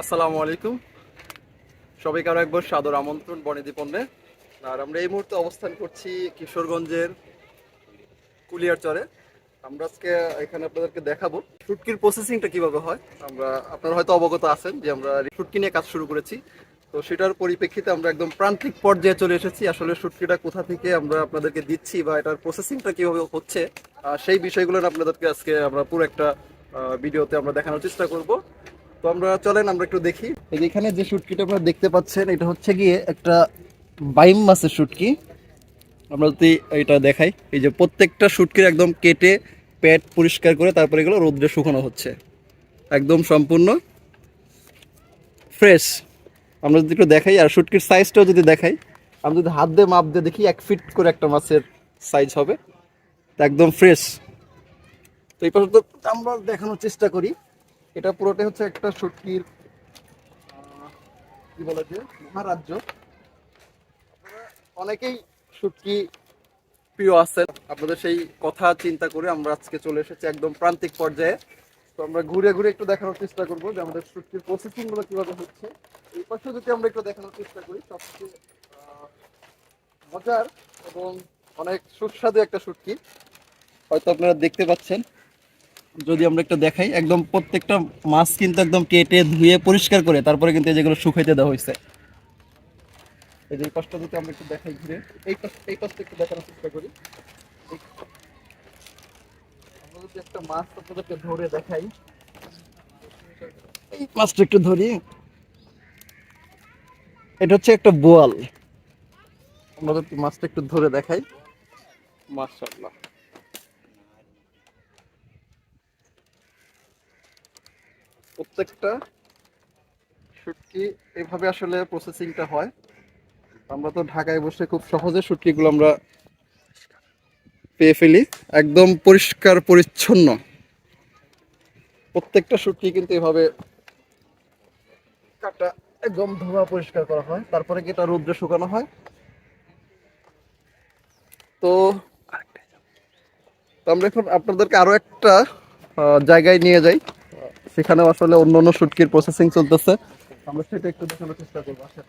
আসসালামু আলাইকুম। সবাইকে আরও একবার সাদর আমন্ত্রণ বনেদি পণ্যে আর আমরা এই মুহূর্তে অবস্থান করছি কিশোরগঞ্জের কুলিয়ারচরে। আমরা আজকে এখানে আপনাদেরকে দেখাবো শুটকির প্রসেসিংটা কীভাবে হয়। আমরা, আপনারা হয়তো অবগত আছেন যে আমরা শুটকি নিয়ে কাজ শুরু করেছি। তো সেটার পরিপ্রেক্ষিতে আমরা একদম প্রান্তিক পর্যায়ে চলে এসেছি। আসলে শুটকিটা কোথা থেকে আমরা আপনাদেরকে দিচ্ছি বা এটার প্রসেসিংটা কীভাবে হচ্ছে সেই বিষয়গুলো আপনাদেরকে আজকে আমরা পুরো একটা ভিডিওতে আমরা দেখানোর চেষ্টা করব। তো আমরা চলেন, আমরা একটু দেখি। এই যে এখানে যে শুটকিটা আপনারা দেখতে পাচ্ছেন, এটা হচ্ছে গিয়ে একটা বাইম মাছের শুটকি। আমরা যদি এটা দেখাই, এই যে প্রত্যেকটা শুটকির একদম কেটে পেট পরিষ্কার করে তারপরে এগুলো রোদ্রে শুকানো হচ্ছে। একদম সম্পূর্ণ ফ্রেশ। আমরা যদি একটু দেখাই, আর শুটকির সাইজটাও যদি দেখাই, আমরা যদি হাত দিয়ে মাপ দিয়ে দেখি, এক ফিট করে একটা মাছের সাইজ হবে। একদম ফ্রেশ। তো এই পাশে তো আমরা দেখানোর চেষ্টা করি। এটা পুরোটাই হচ্ছে একটা শুটকির কি বলা যায় মহারাজ্য। অনেকেই শুটকি প্রিয় আছেন। আপনাদের সেই কথা চিন্তা করে আমরা আজকে চলে এসেছি একদম প্রান্তিক পর্যায়ে। তো আমরা ঘুরে ঘুরে একটু দেখানোর চেষ্টা করব যে আমাদের শুটকির প্রসেসিংগুলো কীভাবে হচ্ছে। এই পাশে যদি আমরা একটু দেখানোর চেষ্টা করি, সবচেয়ে মজার এবং অনেক সুস্বাদু একটা শুটকি হয়তো আপনারা দেখতে পাচ্ছেন। যদি আমরা একটু দেখাই, একদম প্রত্যেকটা মাছ কিন্তু একদম কেটে ধুয়ে পরিষ্কার করে তারপরে কিন্তু যেগুলো শুকাইতে দেওয়া হয়েছে। এই যে এই পাশটা আমরা একটু দেখাই ঘুরে, এই এই পাশটা একটু দেখানোর চেষ্টা করি। একটা মাছ ধরে দেখাই। এই মাছটা একটু ধরি। এটা হচ্ছে একটা বোয়াল। আমরা মাছটা একটু ধরে দেখাই। মাশাআল্লাহ। প্রত্যেকটা শুটকি এভাবে আসলে প্রসেসিংটা হয়। আমরা তো ঢাকায় বসে খুব সহজে শুটকিগুলো আমরা পেয়ে ফেলি। একদম পরিষ্কার, পরিচ্ছন্ন। প্রত্যেকটা শুটকি কিন্তু এভাবে কাটা, একদম ধোয়া পরিষ্কার করা হয়। তারপরে কি এটা রৌদ্রে শুকানো হয়? তো আমরা এখন আপনাদেরকে আরও একটা জায়গায় নিয়ে যাই। সেখানেও আসলে অন্য অন্য শুটকির প্রসেসিং চলতেছে। আমরা সেটা একটু দেখানোর চেষ্টা করব। আসেন